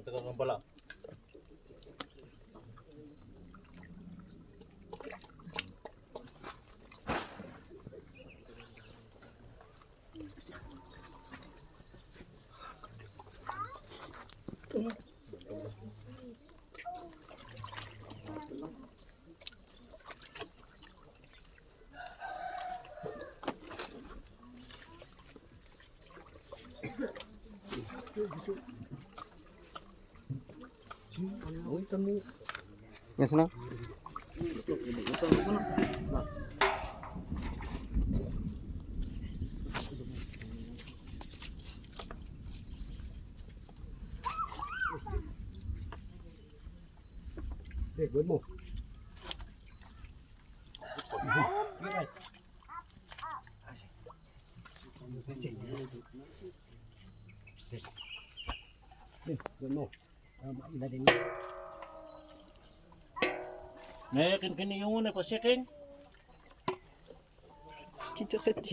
Tengah పల Thank you. Yes na. Eh, buwan mo. Eh, buwan mo. Ah, ila din. Nayakin kini yung una pa siking.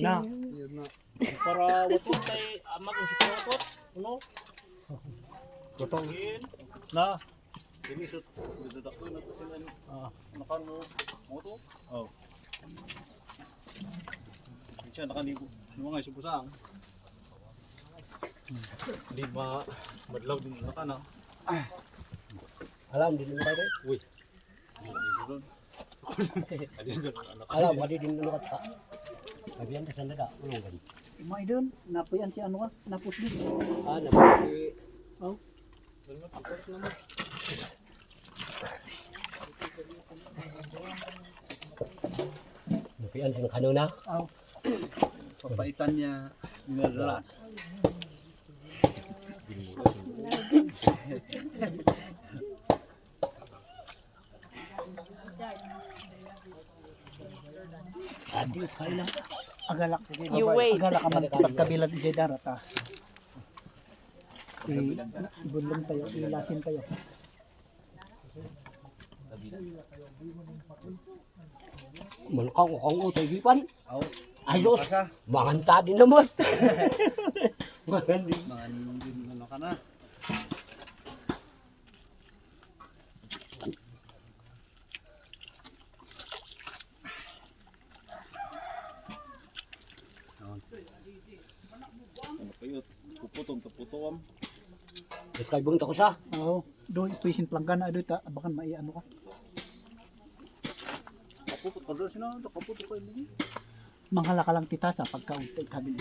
Na. Para wato kay amag ang sikong wato. Ano? Gotong. Yin. Na. Kini sut. Dadak ko na sila. Ah, nakan mo. Mo to? Oh. Siya nakanigo. Yung mga isubusang. Di ba madlaw din na kana? Alam, di mo kayo. Uy. Doon. Alam, wadi din mo ka. Sabihan ka sa naga. Anong gani? May doon, napuyan si ano ka, napus din. Ah, nabi. Napian sa kanuna. Aw. Papaitan niya niladala. Adi, kaya. Agalak. You wait. Agalak ka man pagkabilan ni Darat ah. Ibulong tayo, ilasin tayo. Malakang kong utay gipan. Aw. Ayos. Manganta din naman. Mangandi. Mga din ano ka na. Ano kayo? Puputong taputuam. Kay bunta ko sa. Oo. Do ipisin planggan na do ta abakan mai ano ka. Kapupot ka doon sino. Kapupot ko yun. Manghala ka lang tita sa pagkautay kabil.